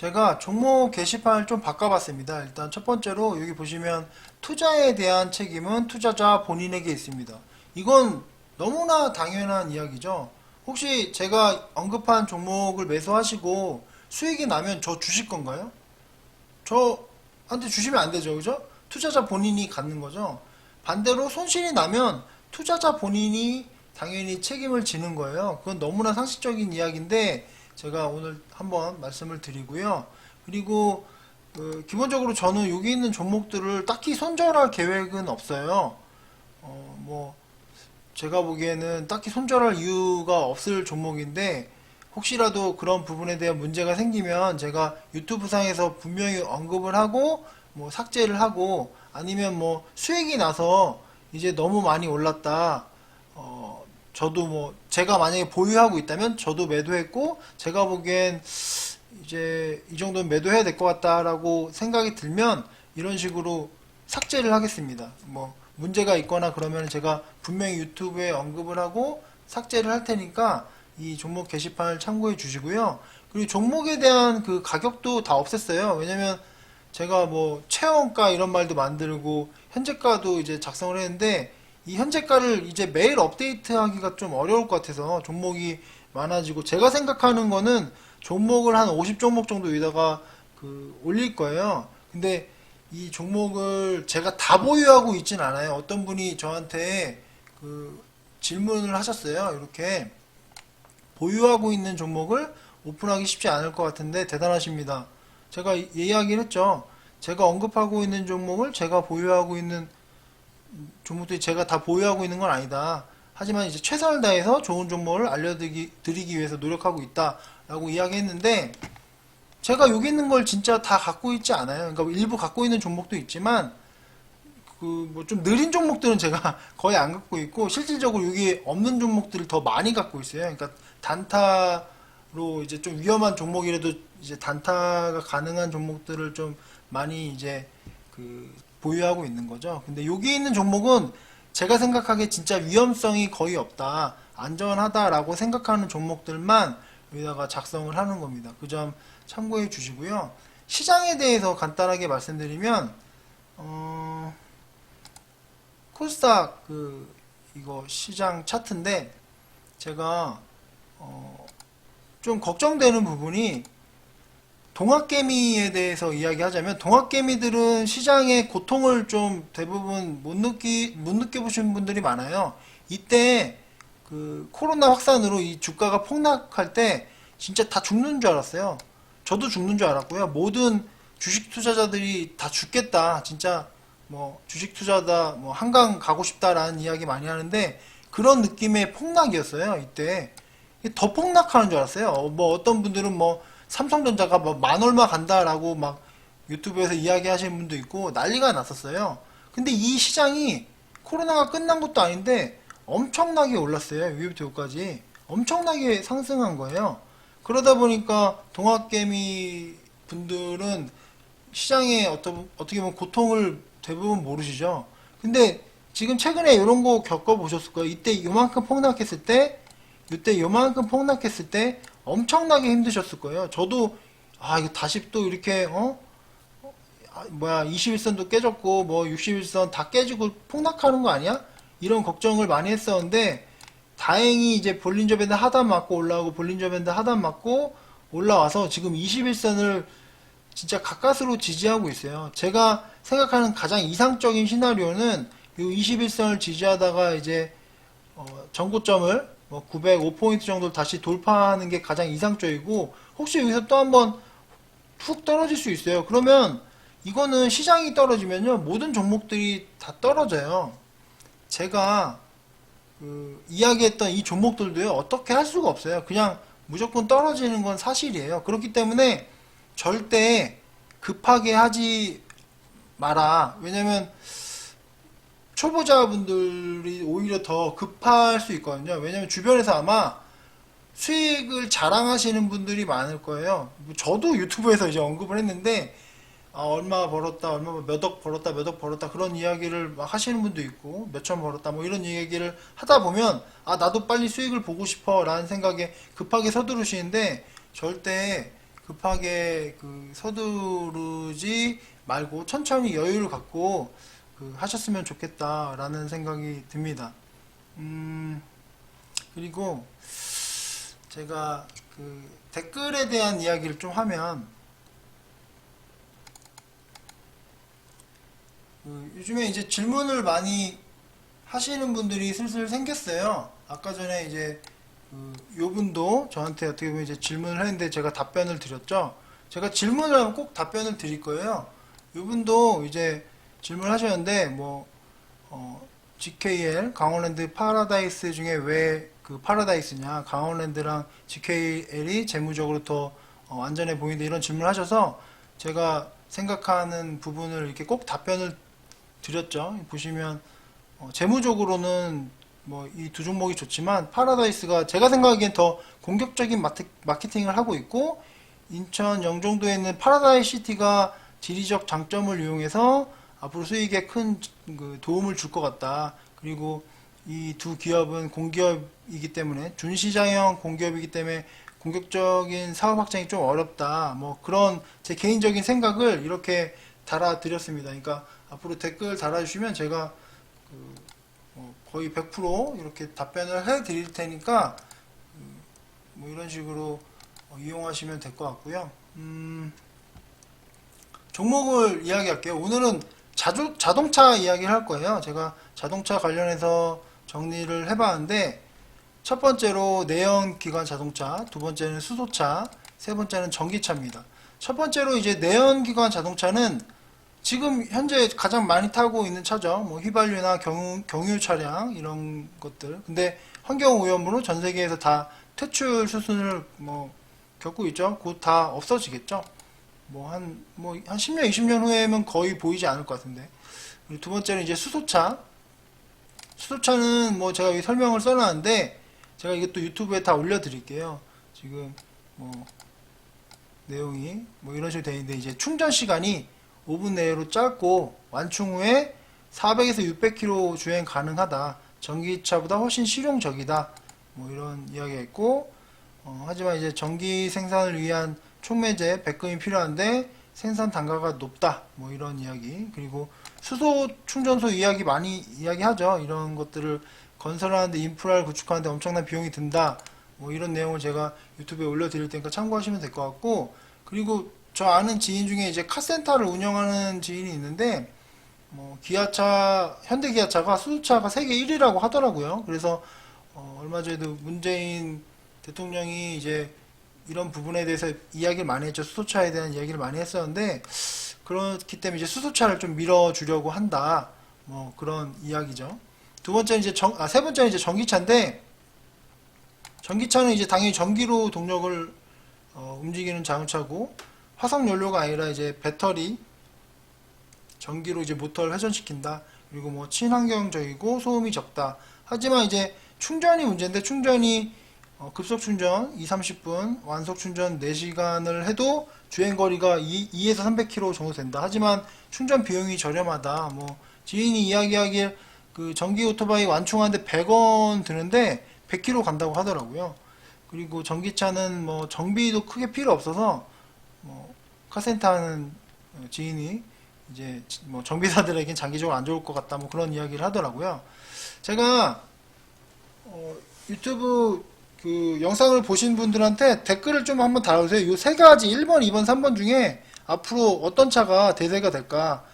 제가 종목 게시판을 좀 바꿔봤습니다. 일단 첫 번째로 여기 보시면 투자에 대한 책임은 투자자 본인에게 있습니다. 이건 너무나 당연한 이야기죠. 혹시 제가 언급한 종목을 매수하시고 수익이 나면 저 주실 건가요? 저한테 주시면 안 되죠. 그죠? 투자자 본인이 갖는 거죠. 반대로 손실이 나면 투자자 본인이 당연히 책임을 지는 거예요. 그건 너무나 상식적인 이야기인데 제가 오늘 한번 말씀을 드리고요. 그리고 그 기본적으로 저는 여기 있는 종목들을 딱히 손절할 계획은 없어요. 어, 뭐 제가 보기에는 딱히 손절할 이유가 없을 종목인데 혹시라도 그런 부분에 대한 문제가 생기면 제가 유튜브 상에서 분명히 언급을 하고 뭐 삭제를 하고 아니면 뭐 수익이 나서 이제 너무 많이 올랐다. 어, 저도 뭐 제가 만약에 보유하고 있다면 저도 매도했고 제가 보기엔 이제 이 정도는 매도해야 될 것 같다라고 생각이 들면 이런 식으로 삭제를 하겠습니다. 뭐 문제가 있거나 그러면 제가 분명히 유튜브에 언급을 하고 삭제를 할 테니까 이 종목 게시판을 참고해 주시고요. 그리고 종목에 대한 그 가격도 다 없앴어요. 왜냐면 제가 뭐 최원가 이런 말도 만들고 현재가도 이제 작성을 했는데 이 현재가를 이제 매일 업데이트하기가 좀 어려울 것 같아서 종목이 많아지고 제가 생각하는 거는 종목을 한 50종목 정도 위다가 그 올릴 거예요. 근데 이 종목을 제가 다 보유하고 있진 않아요. 어떤 분이 저한테 그 질문을 하셨어요. 이렇게 보유하고 있는 종목을 오픈하기 쉽지 않을 것 같은데 대단하십니다. 제가 이- 이야기를 했죠. 제가 언급하고 있는 종목을 제가 보유하고 있는 종목들이 제가 다 보유하고 있는 건 아니다. 하지만 이제 최선을 다해서 좋은 종목을 알려드리기 드리기 위해서 노력하고 있다라고 이야기했는데 제가 여기 있는 걸 진짜 다 갖고 있지 않아요. 그러니까 일부 갖고 있는 종목도 있지만 그 뭐 좀 느린 종목들은 제가 거의 안 갖고 있고 실질적으로 여기 없는 종목들을 더 많이 갖고 있어요. 그러니까 단타로 이제 좀 위험한 종목이라도 이제 단타가 가능한 종목들을 좀 많이 이제 그 보유하고 있는 거죠. 근데 여기 있는 종목은 제가 생각하기에 진짜 위험성이 거의 없다. 안전하다라고 생각하는 종목들만 여기다가 작성을 하는 겁니다. 그 점 참고해 주시고요. 시장에 대해서 간단하게 말씀드리면 어, 코스닥 그 이거 시장 차트인데 제가 어, 좀 걱정되는 부분이 동학개미에 대해서 이야기하자면 동학개미들은 시장의 고통을 좀 대부분 못 느끼 못 느껴보신 분들이 많아요. 이때 그 코로나 확산으로 이 주가가 폭락할 때 진짜 다 죽는 줄 알았어요. 저도 죽는 줄 알았고요. 모든 주식 투자자들이 다 죽겠다. 진짜 뭐 주식 투자다 뭐 한강 가고 싶다라는 이야기 많이 하는데 그런 느낌의 폭락이었어요. 이때 더 폭락하는 줄 알았어요. 어, 뭐 어떤 분들은 뭐 삼성전자가 뭐 만 얼마 간다라고 막 유튜브에서 이야기하시는 분도 있고 난리가 났었어요. 근데 이 시장이 코로나가 끝난 것도 아닌데 엄청나게 올랐어요. 위부터 여기까지 엄청나게 상승한 거예요. 그러다 보니까 동학개미 분들은 시장에 어떤 어떻게 보면 고통을 대부분 모르시죠. 근데 지금 최근에 이런 거 겪어보셨을 거예요. 이때 요만큼 폭락했을 때, 이때 요만큼 폭락했을 때 엄청나게 힘드셨을 거예요. 저도 아 이거 다시 또 이렇게 어 아, 뭐야 21선도 깨졌고 뭐 61선 다 깨지고 폭락하는 거 아니야? 이런 걱정을 많이 했었는데 다행히 이제 볼린저 밴드 하단 맞고 올라오고 볼린저 밴드 하단 맞고 올라와서 지금 21선을 진짜 가까스로 지지하고 있어요. 제가 생각하는 가장 이상적인 시나리오는 이 21선을 지지하다가 이제 어, 전고점을 뭐 905포인트 정도 다시 돌파하는 게 가장 이상적이고 혹시 여기서 또 한번 훅 떨어질 수 있어요. 그러면 이거는 시장이 떨어지면요 모든 종목들이 다 떨어져요. 제가 그 이야기했던 이 종목들도요 어떻게 할 수가 없어요. 그냥 무조건 떨어지는 건 사실이에요. 그렇기 때문에 절대 급하게 하지 마라. 왜냐면 초보자분들이 오히려 더 급할 수 있거든요. 왜냐면 주변에서 아마 수익을 자랑하시는 분들이 많을 거예요. 뭐 저도 유튜브에서 이제 언급을 했는데 아, 얼마 벌었다, 얼마 몇 억 벌었다, 몇 억 벌었다 그런 이야기를 막 하시는 분도 있고 몇천 벌었다 뭐 이런 얘기를 하다 보면 아 나도 빨리 수익을 보고 싶어라는 생각에 급하게 서두르시는데 절대 그 급하게 그 서두르지 말고 천천히 여유를 갖고 그 하셨으면 좋겠다라는 생각이 듭니다. 음, 그리고 제가 그 댓글에 대한 이야기를 좀 하면 그 요즘에 이제 질문을 많이 하시는 분들이 슬슬 생겼어요. 아까 전에 이제 그 요분도 저한테 어떻게 보면 이제 질문을 했는데 제가 답변을 드렸죠. 제가 질문을 하면 꼭 답변을 드릴 거예요. 요분도 이제 질문을 하셨는데 뭐 어, GKL 강원랜드 파라다이스 중에 왜 그 파라다이스냐 강원랜드랑 GKL이 재무적으로 더 어, 안전해 보이는데 이런 질문을 하셔서 제가 생각하는 부분을 이렇게 꼭 답변을 드렸죠. 보시면 어, 재무적으로는 뭐 이 두 종목이 좋지만 파라다이스가 제가 생각하기엔 더 공격적인 마트, 마케팅을 하고 있고 인천 영종도에 있는 파라다이스 시티가 지리적 장점을 이용해서 앞으로 수익에 큰 그 도움을 줄 것 같다. 그리고 이 두 기업은 공기업이기 때문에 준시장형 공기업이기 때문에 공격적인 사업 확장이 좀 어렵다. 뭐 그런 제 개인적인 생각을 이렇게 달아드렸습니다. 그러니까 앞으로 댓글 달아주시면 제가 그, 어, 거의 100% 이렇게 답변을 해드릴 테니까 음, 뭐 이런 식으로 어, 이용하시면 될 것 같고요. 음, 종목을 이야기할게요. 오늘은 자주, 자동차 이야기를 할 거예요. 제가 자동차 관련해서 정리를 해봤는데 첫 번째로 내연기관 자동차, 두 번째는 수소차, 세 번째는 전기차입니다. 첫 번째로 이제 내연기관 자동차는 지금 현재 가장 많이 타고 있는 차죠. 뭐 휘발유나 경유, 경유 차량 이런 것들. 근데 환경 오염으로 전 세계에서 다 퇴출 수순을 뭐 겪고 있죠. 곧 다 없어지겠죠. 뭐 한 뭐 한 10년, 20년 후에는 거의 보이지 않을 것 같은데. 그리고 두 번째는 이제 수소차. 수소차는 뭐 제가 여기 설명을 써놨는데 제가 이것도 유튜브에 다 올려드릴게요. 지금 뭐 내용이 뭐 이런 식으로 되어 있는데 이제 충전 시간이 5분 내로 짧고 완충 후에 400에서 600km 주행 가능하다. 전기차보다 훨씬 실용적이다. 뭐 이런 이야기가 있고 어, 하지만 이제 전기 생산을 위한 촉매제 백금이 필요한데 생산 단가가 높다. 뭐 이런 이야기. 그리고 수소 충전소 이야기 많이 이야기하죠. 이런 것들을 건설하는데 인프라를 구축하는데 엄청난 비용이 든다. 뭐 이런 내용을 제가 유튜브에 올려드릴 테니까 참고하시면 될 것 같고 그리고 저 아는 지인 중에 이제 카센터를 운영하는 지인이 있는데 뭐 기아차 현대 기아차가 수소차가 세계 1위라고 하더라고요. 그래서 어, 얼마 전에도 문재인 대통령이 이제 이런 부분에 대해서 이야기를 많이 했죠. 수소차에 대한 이야기를 많이 했었는데 그렇기 때문에 이제 수소차를 좀 밀어주려고 한다. 뭐 그런 이야기죠. 두 번째는 이제 정, 아, 세 번째는 이제 전기차인데 전기차는 이제 당연히 전기로 동력을 어, 움직이는 자동차고 화석 연료가 아니라 이제 배터리 전기로 이제 모터를 회전시킨다. 그리고 뭐 친환경적이고 소음이 적다. 하지만 이제 충전이 문제인데 충전이 어, 급속 충전 2, 30분, 완속 충전 4시간을 해도 주행 거리가 2, 2에서 300km 정도 된다. 하지만 충전 비용이 저렴하다. 뭐 지인이 이야기하길 그 전기 오토바이 완충하는데 100원 드는데 100km 간다고 하더라고요. 그리고 전기차는 뭐 정비도 크게 필요 없어서 뭐 카센터 하는 지인이 이제 뭐 정비사들에겐 장기적으로 안 좋을 것 같다 뭐 그런 이야기를 하더라고요. 제가 어, 유튜브 그 영상을 보신 분들한테 댓글을 좀 한번 달아주세요. 이 세 가지 1번, 2번, 3번 중에 앞으로 어떤 차가 대세가 될까?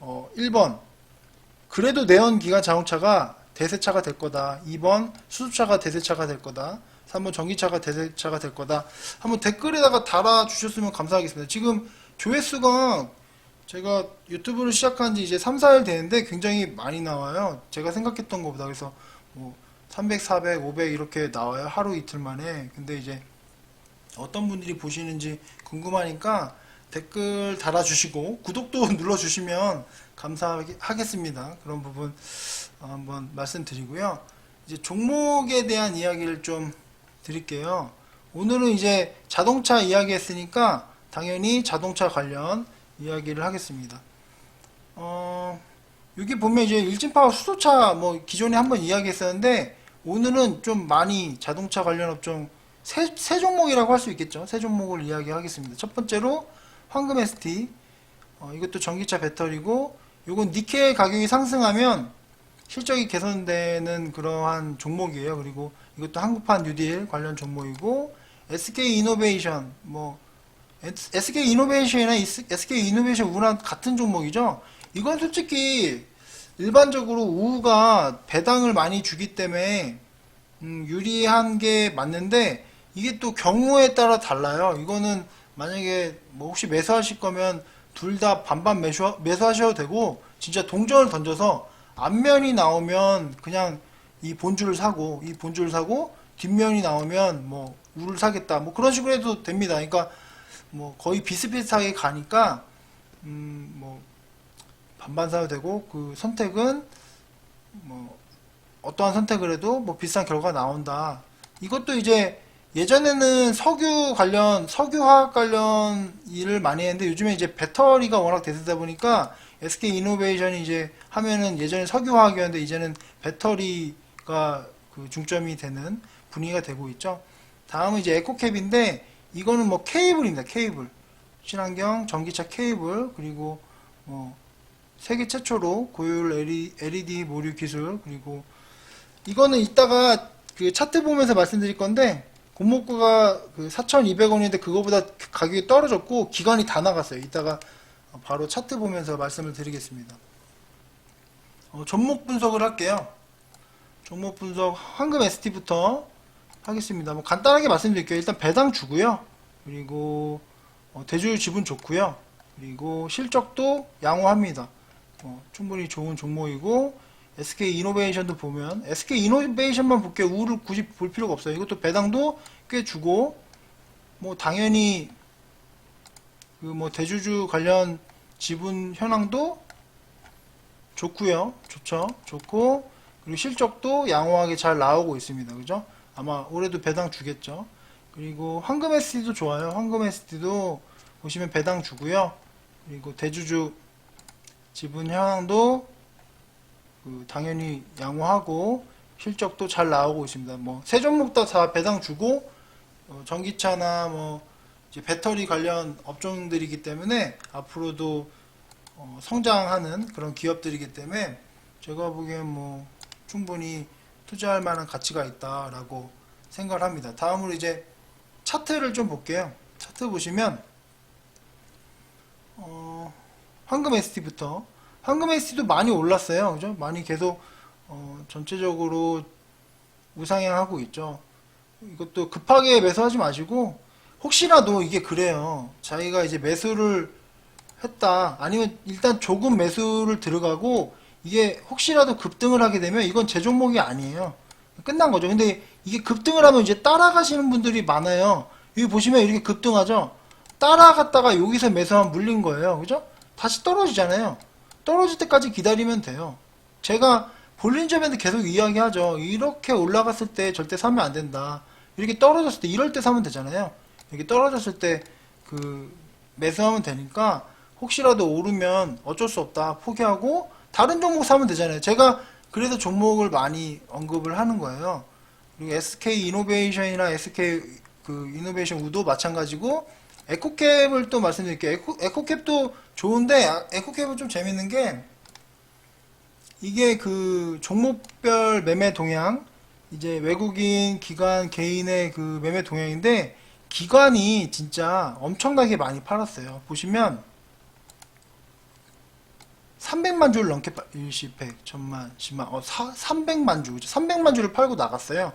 어, 1번 그래도 내연 기관 자동차가 대세차가 될 거다. 2번 수소차가 대세차가 될 거다. 3번 전기차가 대세차가 될 거다. 한번 댓글에다가 달아주셨으면 감사하겠습니다. 지금 조회수가 제가 유튜브를 시작한 지 이제 3, 4일 되는데 굉장히 많이 나와요. 제가 생각했던 것보다. 그래서 뭐 300, 400, 500 이렇게 나와요. 하루 이틀 만에. 근데 이제 어떤 분들이 보시는지 궁금하니까 댓글 달아주시고 구독도 눌러주시면 감사하겠습니다. 그런 부분 어, 한번 말씀드리고요. 이제 종목에 대한 이야기를 좀 드릴게요. 오늘은 이제 자동차 이야기 했으니까 당연히 자동차 관련 이야기를 하겠습니다. 어, 여기 보면 이제 일진파워 수소차 뭐 기존에 한번 이야기했었는데 오늘은 좀 많이 자동차 관련 업종 세, 세 종목이라고 할 수 있겠죠. 세 종목을 이야기하겠습니다. 첫 번째로 황금 ST 어, 이것도 전기차 배터리고 이건 니켈 가격이 상승하면 실적이 개선되는 그러한 종목이에요. 그리고 이것도 한국판 뉴딜 관련 종목이고 SK 이노베이션 뭐 SK 이노베이션이나 SK 이노베이션 우랑 같은 종목이죠. 이건 솔직히 일반적으로 우가 배당을 많이 주기 때문에 음, 유리한 게 맞는데 이게 또 경우에 따라 달라요. 이거는 만약에 뭐 혹시 매수하실 거면 둘 다 반반 매수, 매수하셔도 되고 진짜 동전을 던져서 앞면이 나오면 그냥 이 본주를 사고 이 본주를 사고 뒷면이 나오면 뭐 우를 사겠다 뭐 그런 식으로 해도 됩니다. 그러니까 뭐 거의 비슷비슷하게 가니까 음뭐 반반 사도 되고 그 선택은 뭐 어떠한 선택을 해도 뭐 비슷한 결과가 나온다. 이것도 이제 예전에는 석유 관련, 석유화학 관련 일을 많이 했는데 요즘에 이제 배터리가 워낙 대세다 보니까 SK 이노베이션이 이제 하면은 예전에 석유화학이었는데 이제는 배터리가 그 중점이 되는 분위기가 되고 있죠. 다음은 이제 에코캡인데 이거는 뭐 케이블입니다. 케이블. 친환경 전기차 케이블 그리고 뭐 세계 최초로 고효율 LED 모듈 기술 그리고 이거는 이따가 그 차트 보면서 말씀드릴 건데 공모가가 그 4,200원인데 그거보다 가격이 떨어졌고 기간이 다 나갔어요. 이따가 바로 차트 보면서 말씀을 드리겠습니다. 어, 종목 분석을 할게요. 종목 분석 황금 ST부터 하겠습니다. 뭐 간단하게 말씀드릴게요. 일단 배당 주고요. 그리고 어, 대주주 지분 좋고요. 그리고 실적도 양호합니다. 어, 충분히 좋은 종목이고 SK 이노베이션도 보면 SK 이노베이션만 볼게요. 우를 굳이 볼 필요가 없어요. 이것도 배당도 꽤 주고 뭐 당연히 그 뭐 대주주 관련 지분 현황도 좋고요. 좋죠. 좋고 그리고 실적도 양호하게 잘 나오고 있습니다. 그죠? 아마 올해도 배당 주겠죠. 그리고 황금 SD도 좋아요. 황금 SD도 보시면 배당 주고요. 그리고 대주주 지분 현황도 그 당연히 양호하고 실적도 잘 나오고 있습니다. 뭐 세 종목 다, 다 배당 주고 어, 전기차나 뭐 배터리 관련 업종들이기 때문에 앞으로도 어, 성장하는 그런 기업들이기 때문에 제가 보기엔 뭐 충분히 투자할 만한 가치가 있다라고 생각을 합니다. 다음으로 이제 차트를 좀 볼게요. 차트 보시면 어, 황금 ST부터 황금 ST도 많이 올랐어요. 그죠? 많이 계속 어, 전체적으로 우상향하고 있죠. 이것도 급하게 매수하지 마시고 혹시라도 이게 그래요. 자기가 이제 매수를 했다. 아니면 일단 조금 매수를 들어가고 이게 혹시라도 급등을 하게 되면 이건 제 종목이 아니에요. 끝난 거죠. 근데 이게 급등을 하면 이제 따라가시는 분들이 많아요. 여기 보시면 이렇게 급등하죠. 따라갔다가 여기서 매수하면 물린 거예요. 그죠? 다시 떨어지잖아요. 떨어질 때까지 기다리면 돼요. 제가 볼린점에도 계속 이야기하죠. 이렇게 올라갔을 때 절대 사면 안 된다. 이렇게 떨어졌을 때 이럴 때 사면 되잖아요. 이렇게 떨어졌을 때 그 매수하면 되니까 혹시라도 오르면 어쩔 수 없다 포기하고 다른 종목 사면 되잖아요. 제가 그래서 종목을 많이 언급을 하는 거예요. 그리고 SK 이노베이션이나 SK 그 이노베이션 우도 마찬가지고 에코캡을 또 말씀드릴게요. 에코, 에코캡도 좋은데 아, 에코캡은 좀 재밌는 게 이게 그 종목별 매매 동향 이제 외국인 기관 개인의 그 매매 동향인데 기관이 진짜 엄청나게 많이 팔았어요. 보시면 300만 주를 넘게 팔, 일시 100, 1000만, 10만, 어, 사, 300만 주, 그죠? 300만 주를 팔고 나갔어요.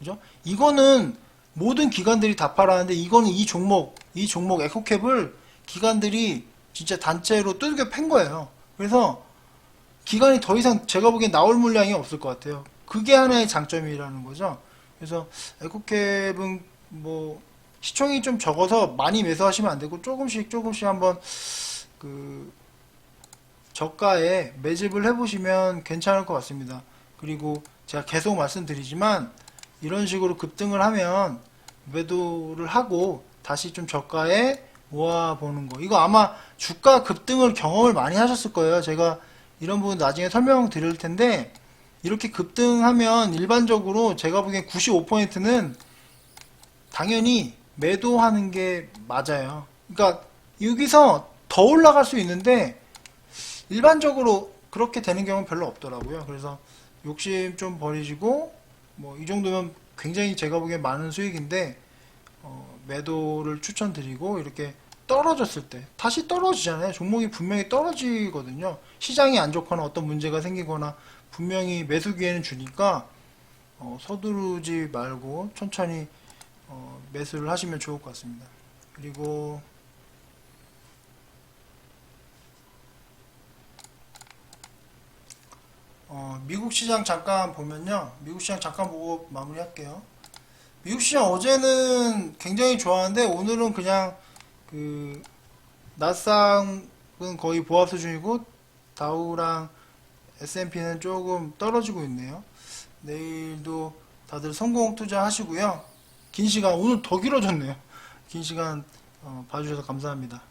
그죠? 이거는 모든 기관들이 다 팔았는데 이거는 이 종목, 이 종목 에코캡을 기관들이 진짜 단체로 뚜들겨 팬 거예요. 그래서 기관이 더 이상 제가 보기엔 나올 물량이 없을 것 같아요. 그게 하나의 장점이라는 거죠. 그래서 에코캡은 뭐 시총이 좀 적어서 많이 매수하시면 안 되고 조금씩 조금씩 한번 그 저가에 매집을 해보시면 괜찮을 것 같습니다. 그리고 제가 계속 말씀드리지만 이런 식으로 급등을 하면 매도를 하고 다시 좀 저가에 모아보는 거. 이거 아마 주가 급등을 경험을 많이 하셨을 거예요. 제가 이런 부분 나중에 설명 드릴 텐데 이렇게 급등하면 일반적으로 제가 보기엔 95%는 당연히 매도하는 게 맞아요. 그러니까 여기서 더 올라갈 수 있는데 일반적으로 그렇게 되는 경우는 별로 없더라고요. 그래서 욕심 좀 버리시고 뭐 이 정도면 굉장히 제가 보기엔 많은 수익인데 어, 매도를 추천드리고 이렇게 떨어졌을 때 다시 떨어지잖아요. 종목이 분명히 떨어지거든요. 시장이 안 좋거나 어떤 문제가 생기거나 분명히 매수 기회는 주니까 어, 서두르지 말고 천천히 어, 매수를 하시면 좋을 것 같습니다. 그리고 어, 미국 시장 잠깐 보면요. 미국 시장 잠깐 보고 마무리할게요. 미국 시장 어제는 굉장히 좋았는데 오늘은 그냥 그 나스닥은 거의 보합 수준이고 다우랑 S&P는 조금 떨어지고 있네요. 내일도 다들 성공 투자하시고요. 긴 시간 오늘 더 길어졌네요. 긴 시간 어, 봐주셔서 감사합니다.